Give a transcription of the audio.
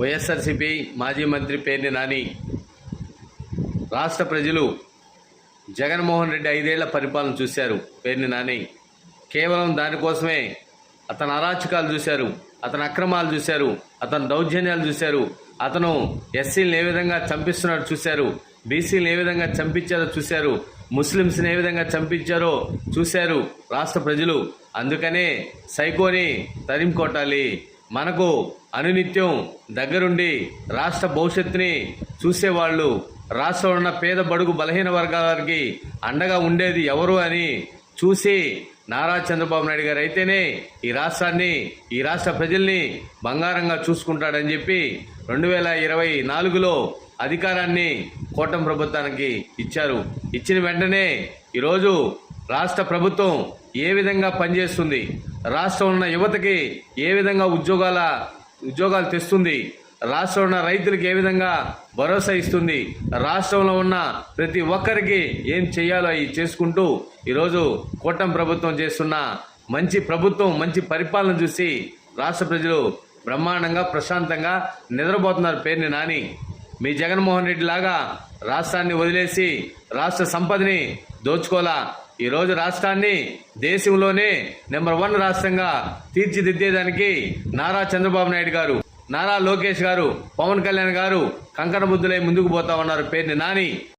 వైఎస్ఆర్సీపీ మాజీ మంత్రి పేర్ని నాని. రాష్ట్ర ప్రజలు జగన్మోహన్ రెడ్డి ఐదేళ్ళ పరిపాలన చూశారు పేర్ని నాని. కేవలం దానికోసమే అతని అరాచకాలు చూశారు అతని అక్రమాలు చూశారు అతని దౌర్జన్యాలు చూశారు అతను ఎస్సీలను ఏ విధంగా చంపిస్తున్నాడు చూశారు బీసీలను ఏ విధంగా చంపించారో చూశారు ముస్లిమ్స్ని ఏ విధంగా చంపించారో చూశారు రాష్ట్ర ప్రజలు. అందుకనే సైకోని తరిమి కొట్టాలి మనకు అనునిత్యం దగ్గరుండి రాష్ట్ర భవిష్యత్తుని చూసేవాళ్ళు రాష్ట్రంలో ఉన్న పేద బడుగు బలహీన వర్గాల వారికి అండగా ఉండేది ఎవరు అని చూసి నారా చంద్రబాబు నాయుడు గారు అయితేనే ఈ రాష్ట్రాన్ని ఈ రాష్ట్ర ప్రజల్ని బంగారంగా చూసుకుంటాడని చెప్పి రెండు వేల ఇరవై నాలుగులో అధికారాన్ని కూటమి ప్రభుత్వానికి ఇచ్చారు. ఇచ్చిన వెంటనే ఈరోజు రాష్ట్ర ప్రభుత్వం ఏ విధంగా పనిచేస్తుంది? రాష్ట్రంలో ఉన్న యువతకి ఏ విధంగా ఉద్యోగాల ఉద్యోగాలు తెస్తుంది? రాష్ట్రంలో ఉన్న రైతులకు ఏ విధంగా భరోసా ఇస్తుంది? రాష్ట్రంలో ఉన్న ప్రతి ఒక్కరికి ఏం చేయాలో అవి చేసుకుంటూ ఈరోజు కూటమి ప్రభుత్వం చేస్తున్న మంచి ప్రభుత్వం మంచి పరిపాలన చూసి రాష్ట్ర ప్రజలు బ్రహ్మాండంగా ప్రశాంతంగా నిద్రపోతున్నారు పేరుని నాని. మీ జగన్మోహన్ రెడ్డి లాగా రాష్ట్రాన్ని వదిలేసి రాష్ట్ర సంపదని దోచుకోలా ఈ రోజు రాష్ట్రాన్ని దేశంలోనే నెంబర్ వన్ రాష్ట్రంగా తీర్చిదిద్దేదానికి నారా చంద్రబాబు నాయుడు గారు నారా లోకేష్ గారు పవన్ కళ్యాణ్ గారు కంకణ బుద్ధులై ముందుకు పోతా ఉన్నారు. పేరుని నాని.